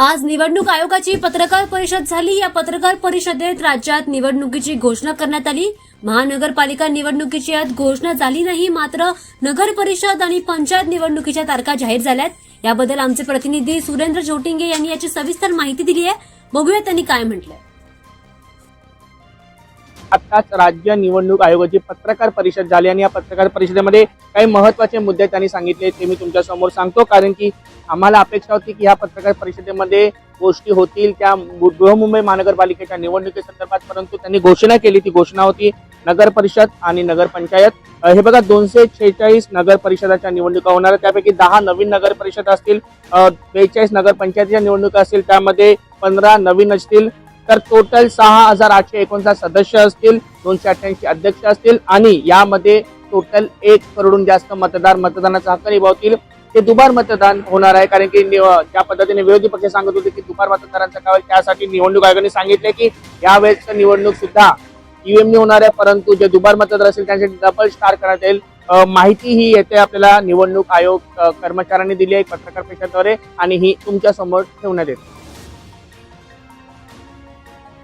आज निवडणूक आयोगाची पत्रकार परिषद झाली. या पत्रकार परिषदेत राज्यात निवडणुकीची घोषणा करण्यात आली. महानगरपालिका निवडणुकीची आज घोषणा झाली नाही. मात्र नगर परिषद आणि पंचायत निवडणुकीच्या तारखा जाहीर झाल्यात. याबद्दल आमचे प्रतिनिधी सुरेंद्र जोटिंगे यांनी याची सविस्तर माहिती दिली आहे. बघूया त्यांनी काय म्हटलंय. आताच राज्य निवडणूक आयोगाची पत्रकार परिषद झाली आणि या पत्रकार परिषदेमध्ये काही महत्त्वाचे मुद्दे त्यांनी सांगितले ते मी तुमच्यासमोर सांगतो. कारण की आम्हाला अपेक्षा होती की ह्या पत्रकार परिषदेमध्ये गोष्टी होतील. त्या बृहमुंबई महानगरपालिकेच्या निवडणुकीसंदर्भात परंतु त्यांनी घोषणा केली. ती घोषणा होती नगर परिषद आणि नगर पंचायत. हे बघा दोनशे शेहेचाळीस नगर परिषदाच्या निवडणुका होणार आहेत. त्यापैकी दहा नवीन नगर परिषद असतील. बेचाळीस नगर पंचायतीच्या निवडणुका असतील. त्यामध्ये पंधरा नवीन असतील. तर टोटल सहा हजार आठशे एकोणसाठ सदस्य असतील दोनशे अठ्ठ्याऐंशी अध्यक्ष असतील आणि यामध्ये टोटल एक करोडून जास्त मतदार मतदानाचा हक्क निभावतील. ते दुबार मतदान होणार आहे कारण की निव- ज्या पद्धतीने विरोधी पक्ष सांगत होते की दुबार मतदारांचा काळ त्यासाठी निवडणूक आयोगाने सांगितले की यावेळेस निवडणूक सुद्धा ईव्हीएमने होणार आहे परंतु जे दुबार मतदार असेल त्यांसाठी डबल स्टार करण्यात येईल. माहिती ही येते आपल्याला निवडणूक आयोग कर्मचाऱ्यांनी दिली आहे पत्रकार परिषदेद्वारे आणि ही तुमच्यासमोर ठेवण्यात येते